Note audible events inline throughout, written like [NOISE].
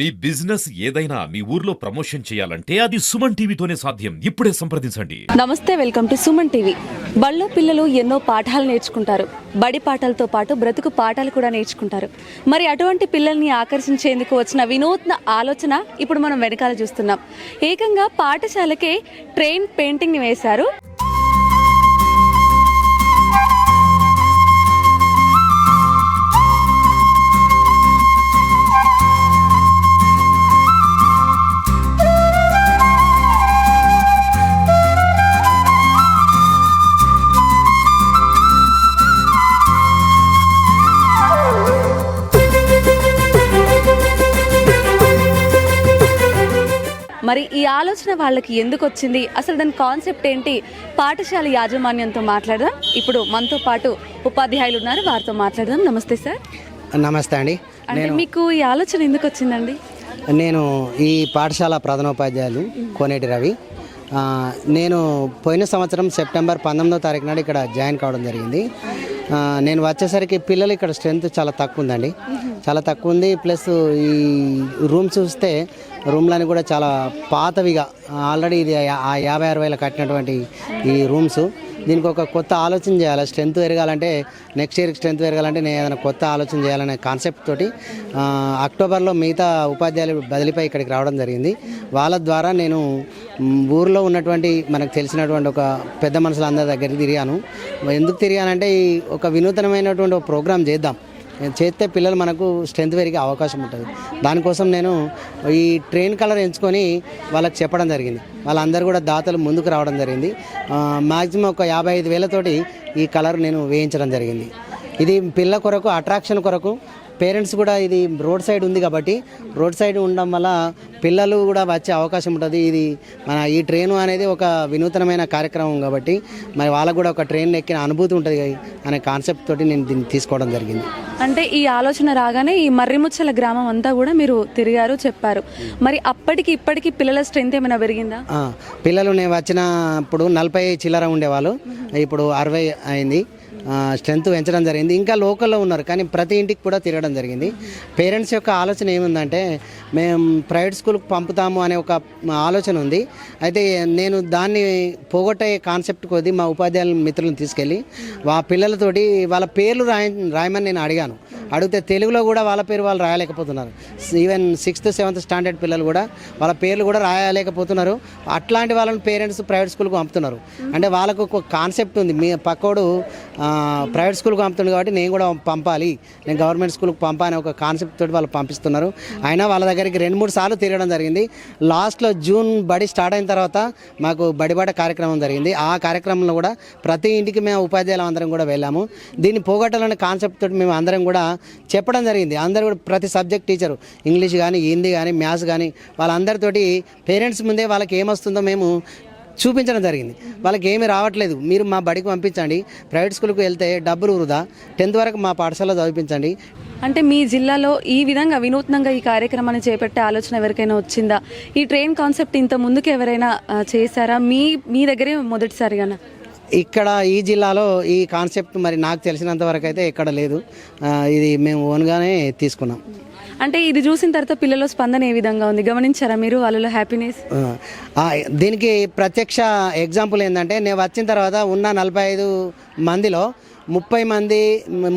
మీ business ఏదైనా మీ ఊర్లో promotion చేయాలంటే అది సుమన్ టీవీతోనే సాధ్యం. ఇప్పుడే సంప్రదించండి. నమస్తే వెల్కమ్ టు సుమన్ టీవీ. బళ్ళో పిల్లలు ఎన్నో పాఠాలు నేర్చుకుంటారు. బడి పాఠాలతో పాటు బ్రతుకు పాఠాలు కూడా నేర్చుకుంటారు. మరి అటువంటి పిల్లల్ని ఆకర్షించేందుకు వచ్చిన వినూత్న ఆలోచన ఇప్పుడు మనం వెనకాల చూస్తున్నాం. ఏకంగా పాఠశాలకే ట్రైన్ పెయింటింగ్ని వేశారు వాళ్ళకి ఎందుకు వచ్చింది? అసలు దాని కాన్సెప్ట్ ఏంటి? పాఠశాల యాజమాన్యంతో మాట్లాడదాం. ఇప్పుడు మనతో పాటు ఉపాధ్యాయులు ఉన్నారు వారితో మాట్లాడదాం. నమస్తే సార్. నమస్తే అండి. అంటే మీకు ఈ ఆలోచన ఎందుకు వచ్చిందండి? నేను ఈ పాఠశాల ప్రధానోపాధ్యాయులు కోనేటి రవి. నేను పోయిన సంవత్సరం సెప్టెంబర్ పంతొమ్మిదో తారీఖు నాడు ఇక్కడ జాయిన్ కావడం జరిగింది. నేను వచ్చేసరికి పిల్లలు ఇక్కడ స్ట్రెంత్ చాలా తక్కువ ఉందండి. చాలా తక్కువ ఉంది. ప్లస్ ఈ రూమ్ చూస్తే రూమ్లని కూడా చాలా పాతవిగా. ఆల్రెడీ ఇది ఆ యాభై అరవైలో వేల కట్టినటువంటి ఈ రూమ్స్ దీనికి ఒక కొత్త ఆలోచన చేయాలి. స్ట్రెంత్ పెరగాలంటే నెక్స్ట్ ఇయర్ స్ట్రెంత్ పెరగాలంటే నేను ఏదైనా కొత్త ఆలోచన చేయాలనే కాన్సెప్ట్ తోటి అక్టోబర్లో మిగతా ఉపాధ్యాయులు బదిలీపై ఇక్కడికి రావడం జరిగింది. వాళ్ళ ద్వారా నేను ఊర్లో ఉన్నటువంటి మనకు తెలిసినటువంటి ఒక పెద్ద మనుషులందరి దగ్గరికి తిరిగాను. ఎందుకు తిరిగానంటే ఈ ఒక వినూతనమైనటువంటి ఒక ప్రోగ్రామ్ చేద్దాం. చేస్తే పిల్లలు మనకు స్ట్రెంత్ పెరిగే అవకాశం ఉంటుంది. దానికోసం నేను ఈ ట్రైన్ కలర్ ఎంచుకొని వాళ్ళకి చెప్పడం జరిగింది. వాళ్ళందరూ కూడా దాతలు ముందుకు రావడం జరిగింది. మ్యాక్సిమం ఒక యాభై ఐదు వేలతోటి ఈ కలర్ నేను వేయించడం జరిగింది. ఇది పిల్ల కొరకు అట్రాక్షన్ కొరకు పేరెంట్స్ కూడా ఇది రోడ్ సైడ్ ఉంది కాబట్టి రోడ్ సైడ్ ఉండడం వల్ల పిల్లలు కూడా వచ్చే అవకాశం ఉంటుంది. ఇది మన ఈ ట్రైన్ అనేది ఒక వినూతనమైన కార్యక్రమం కాబట్టి మరి వాళ్ళకు కూడా ఒక ట్రైన్ ఎక్కిన అనుభూతి ఉంటుంది అనే కాన్సెప్ట్ తోటి నేను దీన్ని తీసుకోవడం జరిగింది. అంటే ఈ ఆలోచన రాగానే ఈ మర్రిముచ్చల గ్రామం అంతా కూడా మీరు తిరిగారు చెప్పారు. మరి అప్పటికి ఇప్పటికి పిల్లల స్ట్రెంత్ ఏమైనా పెరిగిందా? పిల్లలు నేను వచ్చినప్పుడు నలభై చిల్లర ఉండేవాళ్ళు. ఇప్పుడు అరవై అయింది. స్ట్రెంత్ పెంచడం జరిగింది. ఇంకా లోకల్లో ఉన్నారు కానీ ప్రతి ఇంటికి కూడా తిరగడం జరిగింది. పేరెంట్స్ యొక్క ఆలోచన ఏముందంటే మేము ప్రైవేట్ స్కూల్కి పంపుతాము అనే ఒక ఆలోచన ఉంది. అయితే నేను దాన్ని పోగొట్టే కాన్సెప్ట్ కొద్ది మా ఉపాధ్యాయుల మిత్రులను తీసుకెళ్ళి ఆ పిల్లలతోటి వాళ్ళ పేర్లు రాయ రాయమని నేను అడిగాను. అడిగితే తెలుగులో కూడా వాళ్ళ పేరు వాళ్ళు రాయలేకపోతున్నారు. ఈవెన్ సిక్స్త్ సెవెంత్ స్టాండర్డ్ పిల్లలు కూడా వాళ్ళ పేర్లు కూడా రాయలేకపోతున్నారు. అట్లాంటి వాళ్ళని పేరెంట్స్ ప్రైవేట్ స్కూల్కి పంపుతున్నారు. అంటే వాళ్ళకు ఒక కాన్సెప్ట్ ఉంది. మీ పక్కోడు ప్రైవేట్ స్కూల్కి పంపుతుంది కాబట్టి నేను కూడా పంపాలి. నేను గవర్నమెంట్ స్కూల్కి పంపాలని ఒక కాన్సెప్ట్ తోటి వాళ్ళు పంపిస్తున్నారు. అయినా వాళ్ళ దగ్గరికి రెండు మూడు సార్లు తిరగడం జరిగింది. లాస్ట్లో జూన్ బడి స్టార్ట్ అయిన తర్వాత మాకు బడిబాట కార్యక్రమం జరిగింది. ఆ కార్యక్రమంలో కూడా ప్రతి ఇంటికి మేము ఉపాధ్యాయులు అందరం కూడా వెళ్ళాము. దీన్ని పోగొట్టాలనే కాన్సెప్ట్ తోటి మేము అందరం కూడా చెప్పడం జరిగింది. అందరూ కూడా ప్రతి సబ్జెక్ట్ టీచరు ఇంగ్లీష్ కానీ హిందీ కానీ మ్యాథ్స్ కానీ వాళ్ళందరితోటి పేరెంట్స్ ముందే వాళ్ళకి ఏమొస్తుందో మేము చూపించడం జరిగింది. వాళ్ళకి ఏమీ రావట్లేదు. మీరు మా బడికి పంపించండి. ప్రైవేట్ స్కూల్కి వెళ్తే డబ్బులు వృధా. టెన్త్ వరకు మా పాఠశాలలో చదివించండి. అంటే మీ జిల్లాలో ఈ విధంగా వినూత్నంగా ఈ కార్యక్రమాన్ని చేపట్టే ఆలోచన ఎవరికైనా వచ్చిందా? ఈ ట్రైన్ కాన్సెప్ట్ ఇంత ముందుకు ఎవరైనా చేశారా? మీ మీ దగ్గరే మొదటిసారిగానా? ఇక్కడ ఈ జిల్లాలో ఈ కాన్సెప్ట్ మరి నాకు తెలిసినంత వరకు అయితే ఎక్కడ లేదు. ఇది మేము ఓన్గానే తీసుకున్నాం. అంటే ఇది చూసిన తర్వాత పిల్లల స్పందన ఏ విధంగా ఉంది? గమనించారా మీరు వాళ్ళలో హ్యాపీనెస్ దీనికి ప్రత్యక్ష ఎగ్జాంపుల్ ఏంటంటే నేను వచ్చిన తర్వాత ఉన్న నలభై ఐదు మందిలో ముప్పై మంది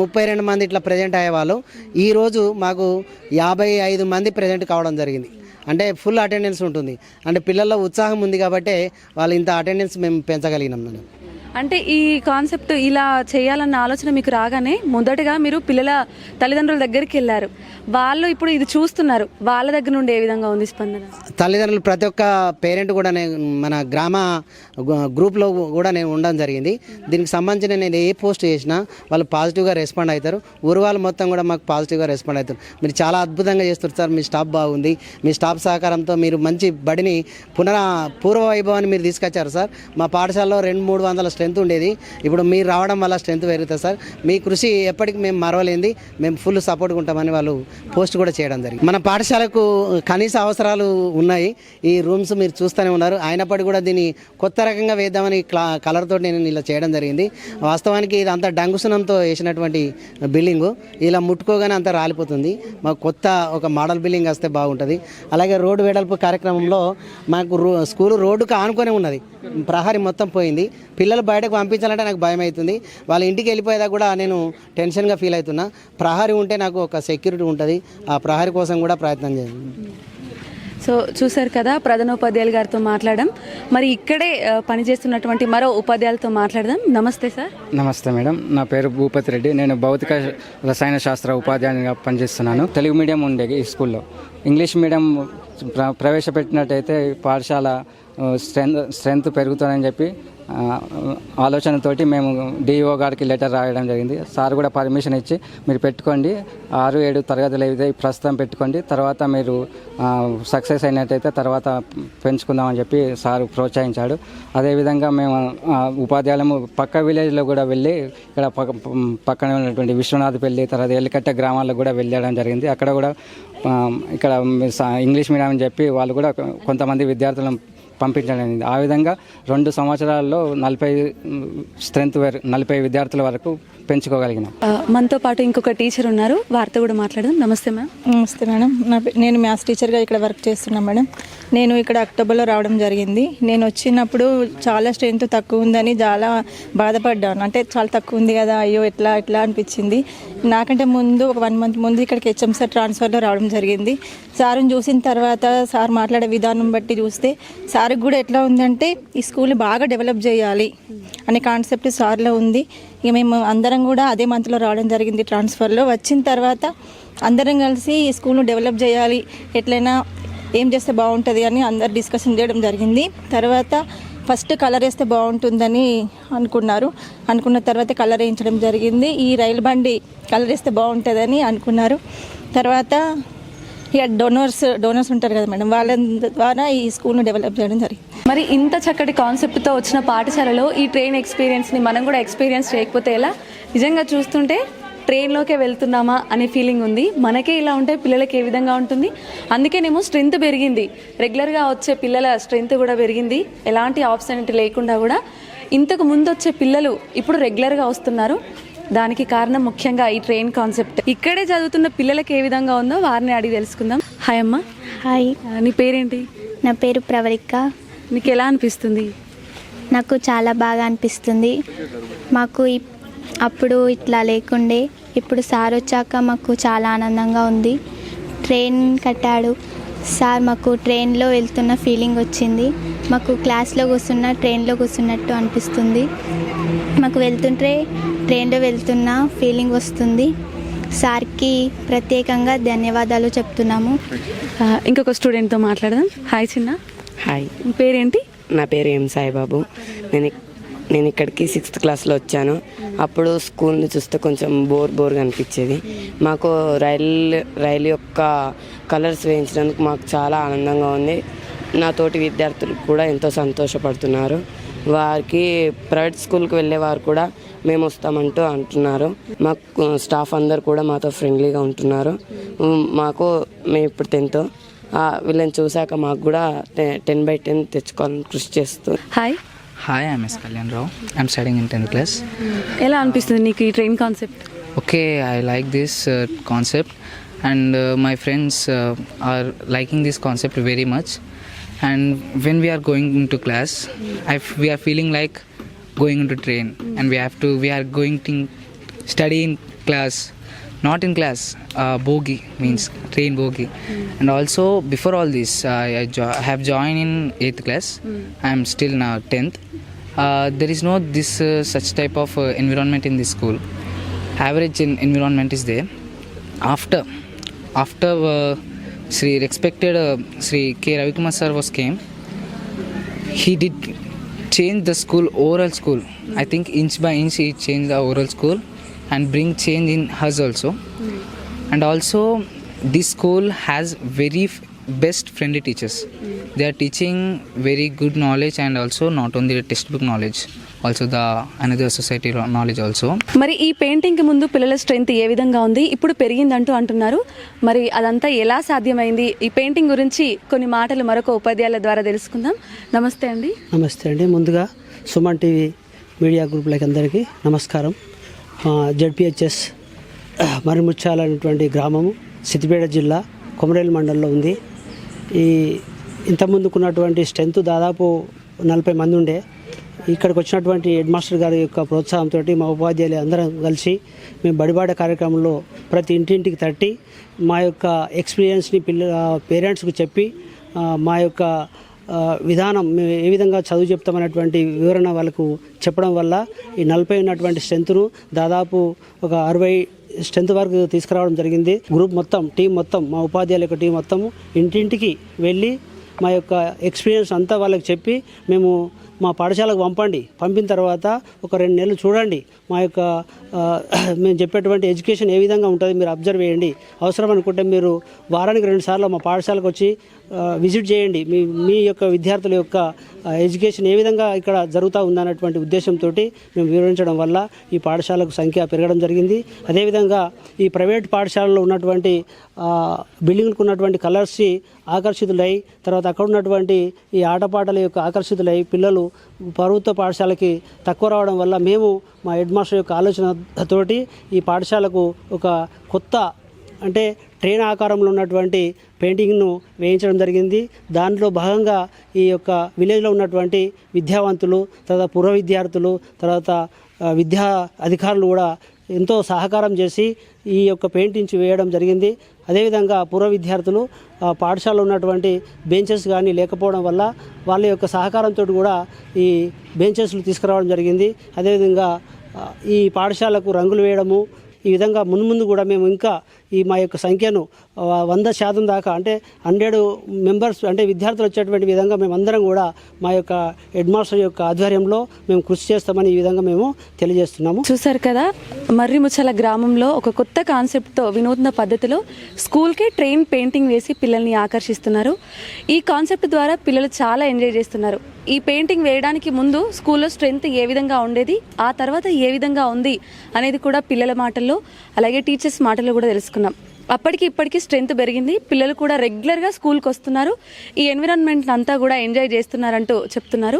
ముప్పై రెండు మంది ఇట్లా ప్రజెంట్ అయ్యేవాళ్ళు. ఈరోజు మాకు యాభై ఐదు మంది ప్రజెంట్ కావడం జరిగింది. అంటే ఫుల్ అటెండెన్స్ ఉంటుంది. అంటే పిల్లల్లో ఉత్సాహం ఉంది కాబట్టి వాళ్ళు ఇంత అటెండెన్స్ మేము పెంచగలిగినాం. మేడం అంటే ఈ కాన్సెప్ట్ ఇలా చేయాలన్న ఆలోచన మీకు రాగానే మొదటగా మీరు పిల్లల తల్లిదండ్రుల దగ్గరికి వెళ్ళారు. వాళ్ళు ఇప్పుడు ఇది చూస్తున్నారు. వాళ్ళ దగ్గర నుండి ఏ విధంగా ఉంది స్పందన? తల్లిదండ్రులు ప్రతి ఒక్క పేరెంట్ కూడా నేను మన గ్రామ గ్రూప్లో కూడా నేను ఉండడం జరిగింది. దీనికి సంబంధించిన నేను ఏ పోస్ట్ చేసినా వాళ్ళు పాజిటివ్గా రెస్పాండ్ అవుతారు. ఊరు వాళ్ళు మొత్తం కూడా మాకు పాజిటివ్గా రెస్పాండ్ అవుతారు. మీరు చాలా అద్భుతంగా చేస్తారు సార్. మీ స్టాఫ్ బాగుంది. మీ స్టాఫ్ సహకారంతో మీరు మంచి బడిని పునరా పూర్వ వైభవాన్ని మీరు తీసుకొచ్చారు సార్. మా పాఠశాలలో రెండు మూడు వందల స్ట్రెంత్ ఉండేది. ఇప్పుడు మీరు రావడం వల్ల స్ట్రెంత్ పెరుగుతుంది సార్. మీ కృషి ఎప్పటికీ మేము మరవలేంది మేము ఫుల్ సపోర్ట్గా ఉంటామని వాళ్ళు పోస్ట్ కూడా చేయడం జరిగింది. మన పాఠశాలకు కనీస అవసరాలు ఉన్నాయి. ఈ రూమ్స్ మీరు చూస్తూనే ఉన్నారు. అయినప్పటికీ కూడా దీన్ని కొత్త రకంగా వేద్దామని క్లా కలర్తో నేను ఇలా చేయడం జరిగింది. వాస్తవానికి ఇది అంత డంగుసునంతో వేసినటువంటి బిల్డింగు. ఇలా ముట్టుకోగానే అంత రాలిపోతుంది. మాకు కొత్త ఒక మోడల్ బిల్డింగ్ వస్తే బాగుంటుంది. అలాగే రోడ్డు వెడల్పు కార్యక్రమంలో మాకు రో స్కూల్ రోడ్డుకు ఆనుకొని ఉన్నది. ప్రహరీ మొత్తం పోయింది. పిల్లలు బయటకు పంపించాలంటే నాకు భయం అవుతుంది. వాళ్ళ ఇంటికి వెళ్ళిపోయేదా కూడా నేను టెన్షన్గా ఫీల్ అవుతున్నా. ప్రహరీ ఉంటే నాకు ఒక సెక్యూరిటీ ఉంటుంది. ఆ ప్రహరీ కోసం కూడా ప్రయత్నం చేయాలి సో చూశారు కదా ప్రధానోపాధ్యాయులు గారితో మాట్లాడడం. మరి ఇక్కడే పనిచేస్తున్నటువంటి మరో ఉపాధ్యాయులతో మాట్లాడదాం. నమస్తే సార్. నమస్తే మేడం. నా పేరు భూపతి రెడ్డి. నేను భౌతిక రసాయన శాస్త్ర ఉపాధ్యాయునిగా పనిచేస్తున్నాను. తెలుగు మీడియం ఉండే ఈ స్కూల్లో. ఇంగ్లీష్ మీడియం ప్ర- ప్రవేశపెట్టినట్టయితే పాఠశాల స్ట్రెంత్ స్ట్రెంత్ పెరుగుతుందని చెప్పి ఆలోచనతోటి మేము డిఈఓ గారికి లెటర్ రాయడం జరిగింది. సార్ కూడా పర్మిషన్ ఇచ్చి మీరు పెట్టుకోండి. ఆరు ఏడు తరగతులు అయితే ప్రస్తుతం పెట్టుకోండి. తర్వాత మీరు సక్సెస్ అయినట్టయితే తర్వాత పెంచుకుందామని చెప్పి సార్ ప్రోత్సహించాడు. అదేవిధంగా మేము ఉపాధ్యాయులము పక్క విలేజ్లో కూడా వెళ్ళి ఇక్కడ పక్క పక్కన ఉన్నటువంటి విశ్వనాథపల్లి తర్వాత ఎల్లికట్ట గ్రామాల్లో కూడా వెళ్ళడం జరిగింది. అక్కడ కూడా ఇక్కడ ఇంగ్లీష్ మీడియం అని చెప్పి వాళ్ళు కూడా కొంతమంది విద్యార్థులను పంపించడం జరిగింది ఆ విధంగా రెండు సంవత్సరాల్లో నలభై స్ట్రెంత్ వరకు నలభై విద్యార్థుల వరకు పెంచుకోగలిగినాం. మనతో పాటు ఇంకొక టీచర్ ఉన్నారు. వారితో కూడా మాట్లాడదాం. నమస్తే మ్యామ్. నమస్తే మేడం. నా నేను మ్యాథ్స్ టీచర్గా ఇక్కడ వర్క్ చేస్తున్నా మేడం. నేను ఇక్కడ అక్టోబర్లో రావడం జరిగింది. నేను వచ్చినప్పుడు చాలా స్ట్రెంత్ తక్కువ ఉందని చాలా బాధపడ్డాను. అంటే చాలా తక్కువ ఉంది కదా అయ్యో ఎట్లా ఎట్లా అనిపించింది. నాకంటే ముందు ఒక వన్ మంత్ ముందు ఇక్కడికి హెచ్ఎం సార్ ట్రాన్స్ఫర్లో రావడం జరిగింది. సార్ని చూసిన తర్వాత సార్ మాట్లాడే విధానం బట్టి చూస్తే సార్కి కూడా ఎట్లా ఉందంటే ఈ స్కూల్ని బాగా డెవలప్ చేయాలి అనే కాన్సెప్ట్ సార్లో ఉంది. ఇక మేము అందరం కూడా అదే మంత్లో రావడం జరిగింది ట్రాన్స్ఫర్లో. వచ్చిన తర్వాత అందరం కలిసి ఈ స్కూల్ను డెవలప్ చేయాలి ఎట్లయినా ఏం చేస్తే బాగుంటుంది అని అందరు డిస్కషన్ చేయడం జరిగింది. తర్వాత ఫస్ట్ కలర్ వేస్తే బాగుంటుందని అనుకున్నారు. అనుకున్న తర్వాత కలర్ వేయించడం జరిగింది. ఈ రైలు బండి కలర్ వేస్తే బాగుంటుందని అనుకున్నారు. తర్వాత ఇక డోనర్స్ డోనర్స్ ఉంటారు కదా మేడం. వాళ్ళ ద్వారా ఈ స్కూల్ను డెవలప్ చేయడం జరిగింది. మరి ఇంత చక్కటి కాన్సెప్ట్తో వచ్చిన పాఠశాలలో ఈ ట్రైన్ ఎక్స్పీరియన్స్ని మనం కూడా ఎక్స్పీరియన్స్ చేయకపోతే ఎలా? నిజంగా చూస్తుంటే ట్రైన్లోకే వెళ్తున్నామా అనే ఫీలింగ్ ఉంది. మనకే ఇలా ఉంటే పిల్లలకి ఏ విధంగా ఉంటుంది? అందుకేనేమో స్ట్రెంత్ పెరిగింది. రెగ్యులర్గా వచ్చే పిల్లల స్ట్రెంత్ కూడా పెరిగింది. ఎలాంటి ఆప్షనిటీ లేకుండా కూడా ఇంతకు ముందు వచ్చే పిల్లలు ఇప్పుడు రెగ్యులర్గా వస్తున్నారు. దానికి కారణం ముఖ్యంగా ఈ ట్రైన్ కాన్సెప్ట్ ఇక్కడే చదువుతున్న పిల్లలకి ఏ విధంగా ఉందో వారిని అడిగి తెలుసుకుందాం. హాయ్ అమ్మా. హాయ్ నీ పేరేంటి? నా పేరు ప్రవళిక. నీకు ఎలా అనిపిస్తుంది? నాకు చాలా బాగా అనిపిస్తుంది. మాకు అప్పుడు ఇట్లా లేకుండే ఇప్పుడు సార్ వచ్చాక మాకు చాలా ఆనందంగా ఉంది. ట్రైన్ కట్టాడు. సార్ మాకు ట్రైన్లో వెళ్తున్న ఫీలింగ్ వచ్చింది. మాకు క్లాస్లో కూర్చున్న ట్రైన్లో కూర్చున్నట్టు అనిపిస్తుంది. మాకు వెళ్తుంటే ట్రైన్లో వెళ్తున్న ఫీలింగ్ వస్తుంది. సార్కి ప్రత్యేకంగా ధన్యవాదాలు చెప్తున్నాము. ఇంకొక స్టూడెంట్తో మాట్లాడదాం. హాయ్ చిన్న. హాయ్. పేరేంటి? నా పేరు ఎం సాయిబాబు. నేను నేను ఇక్కడికి సిక్స్త్ క్లాస్లో వచ్చాను. అప్పుడు స్కూల్ని చూస్తే కొంచెం బోర్ బోర్గా అనిపించేది. మాకు రైల్ రైలు యొక్క కలర్స్ వేయించడానికి మాకు చాలా ఆనందంగా ఉంది. నా తోటి విద్యార్థులు కూడా ఎంతో సంతోషపడుతున్నారు. వారికి ప్రైవేట్ స్కూల్కి వెళ్ళే వారు కూడా మేము వస్తామంటూ అంటున్నారు. మాకు స్టాఫ్ అందరు కూడా మాతో ఫ్రెండ్లీగా ఉంటున్నారు. మాకు మేము ఇప్పుడు టెన్త్. వీళ్ళని చూశాక మాకు కూడా టెన్ బై టెన్ తెచ్చుకోవాలని కృషి చేస్తూ. Hi. Hi, I'm S. Kalyan Rao. I'm studying in 10th class. ఎలా అనిపిస్తుంది నీకు ఈ train concept? Okay, I like this uh, concept, and uh, my friends uh, are liking this concept very much. And when we are going into class, we are feeling like going into train, and we have to we are going to study in class, not in class. Uh, means train bogie, and also before all this, I, jo- have joined in eighth class. I am still now tenth. Uh, there is no this uh, such type of uh, environment in this school average in environment is there after after uh, Sri respected uh, Sri K. Ravikumar sir was came he did change the school oral school. I think inch by inch he changed the oral school and bring change in us also. And also this school has very f- best friendly teachers they are teaching very good knowledge and also not only the textbook knowledge also the another society knowledge also. మరి ఈ పెయింటింగ్కి ముందు పిల్లల strength ఏ విధంగా ఉంది? ఇప్పుడు పెరిగిందంటూ అంటున్నారు. మరి అదంతా ఎలా సాధ్యమైంది? ఈ పెయింటింగ్ గురించి కొన్ని మాటలు మరొక ఉపాధ్యాయుల ద్వారా తెలుసుకుందాం. నమస్తే అండి. నమస్తే అండి. ముందుగా సుమన్ టీవీ మీడియా గ్రూపులకి అందరికీ నమస్కారం. జడ్పిహెచ్ఎస్ మరిముచ్చాల అనేటువంటి గ్రామము సిద్దిపేట జిల్లా కొమరేలు మండలంలో ఉంది. ఈ ఇంతకుముందుకున్నటువంటి స్ట్రెంత్ దాదాపు నలభై మంది ఉండే. ఇక్కడికి వచ్చినటువంటి హెడ్ మాస్టర్ గారి యొక్క ప్రోత్సాహంతో మా ఉపాధ్యాయులు అందరం కలిసి మేము బడిబాట కార్యక్రమంలో ప్రతి ఇంటింటికి తట్టి మా యొక్క ఎక్స్పీరియన్స్ని పిల్ల పేరెంట్స్కి చెప్పి మా యొక్క విధానం మేము ఏ విధంగా చదువు చెప్తామనేటువంటి వివరణ వాళ్ళకు చెప్పడం వల్ల ఈ నలభై ఉన్నటువంటి స్ట్రెంత్ను దాదాపు ఒక అరవై స్ట్రెంత్ వరకు తీసుకురావడం జరిగింది. గ్రూప్ మొత్తం టీం మొత్తం మా ఉపాధ్యాయుల యొక్క టీం మొత్తం ఇంటింటికి వెళ్ళి మా యొక్క ఎక్స్పీరియన్స్ అంతా వాళ్ళకి చెప్పి మేము మా పాఠశాలకు పంపండి. పంపిన తర్వాత ఒక రెండు నెలలు చూడండి. మా యొక్క [CLEARS THROAT] మేము చెప్పేటువంటి ఎడ్యుకేషన్ ఏ విధంగా ఉంటుంది మీరు అబ్జర్వ్ చేయండి. అవసరం అనుకుంటే మీరు వారానికి రెండు సార్లు మా పాఠశాలకు వచ్చి విజిట్ చేయండి. మీ మీ యొక్క విద్యార్థుల యొక్క ఎడ్యుకేషన్ ఏ విధంగా ఇక్కడ జరుగుతూ ఉందన్నటువంటి ఉద్దేశంతో మేము వివరించడం వల్ల ఈ పాఠశాలకు సంఖ్య పెరగడం జరిగింది. అదేవిధంగా ఈ ప్రైవేట్ పాఠశాలలో ఉన్నటువంటి బిల్డింగ్లకు ఉన్నటువంటి కలర్స్కి ఆకర్షితులై తర్వాత అక్కడ ఉన్నటువంటి ఈ ఆటపాటల యొక్క ఆకర్షితులై పిల్లలు ప్రభుత్వ పాఠశాలకి తక్కువ రావడం వల్ల మేము మా హెడ్ మాస్టర్ యొక్క ఆలోచనతోటి ఈ పాఠశాలకు ఒక కొత్త అంటే ట్రైన్ ఆకారంలో ఉన్నటువంటి పెయింటింగ్ను వేయించడం జరిగింది. దాంట్లో భాగంగా ఈ యొక్క విలేజ్లో ఉన్నటువంటి విద్యావంతులు తర్వాత పూర్వ విద్యార్థులు తర్వాత విద్యా అధికారులు కూడా ఎంతో సహకారం చేసి ఈ యొక్క పెయింటింగ్స్ వేయడం జరిగింది. అదేవిధంగా పూర్వ విద్యార్థులు పాఠశాలలో ఉన్నటువంటి బెంచెస్ కానీ లేకపోవడం వల్ల వాళ్ళ యొక్క సహకారంతో కూడా ఈ బెంచెస్లు తీసుకురావడం జరిగింది. అదేవిధంగా ఈ పాఠశాలకు రంగులు వేయడము ఈ విధంగా ముందు ముందు కూడా మేము ఇంకా ఈ మా యొక్క సంఖ్యను వంద శాతం దాకా అంటే హండ్రెడ్ మెంబర్స్ అంటే విద్యార్థులు వచ్చేటువంటి విధంగా మేమందరం కూడా మా యొక్క హెడ్ మాస్టర్ యొక్క ఆధ్వర్యంలో మేము కృషి చేస్తామని ఈ విధంగా మేము తెలియజేస్తున్నాము. చూసారు కదా మర్రిముచ్చల గ్రామంలో ఒక కొత్త కాన్సెప్ట్తో వినూత్న పద్ధతిలో స్కూల్కే ట్రైన్ పెయింటింగ్ వేసి పిల్లల్ని ఆకర్షిస్తున్నారు. ఈ కాన్సెప్ట్ ద్వారా పిల్లలు చాలా ఎంజాయ్ చేస్తున్నారు. ఈ పెయింటింగ్ వేయడానికి ముందు స్కూల్లో స్ట్రెంగ్త్ ఏ విధంగా ఉండేది ఆ తర్వాత ఏ విధంగా ఉంది అనేది కూడా పిల్లల మాటల్లో అలాగే టీచర్స్ మాటల్లో కూడా చేసుకున్నాం. అప్పటికి ఇప్పటికి స్ట్రెంగ్త్ పెరిగింది. పిల్లలు కూడా రెగ్యులర్గా స్కూల్కి వస్తున్నారు. ఈ ఎన్విరాన్మెంట్ అంతా కూడా ఎంజాయ్ చేస్తున్నారంటూ చెప్తున్నారు.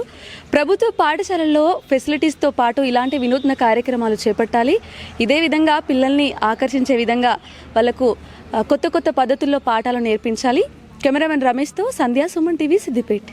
ప్రభుత్వ పాఠశాలల్లో ఫెసిలిటీస్తో పాటు ఇలాంటి వినూత్న కార్యక్రమాలు చేపట్టాలి. ఇదే విధంగా పిల్లల్ని ఆకర్షించే విధంగా వాళ్ళకు కొత్త కొత్త పద్ధతుల్లో పాఠాలు నేర్పించాలి. కెమెరామెన్ రమేష్తో సంధ్యా సుమన్ టీవీ సిద్దిపేట్.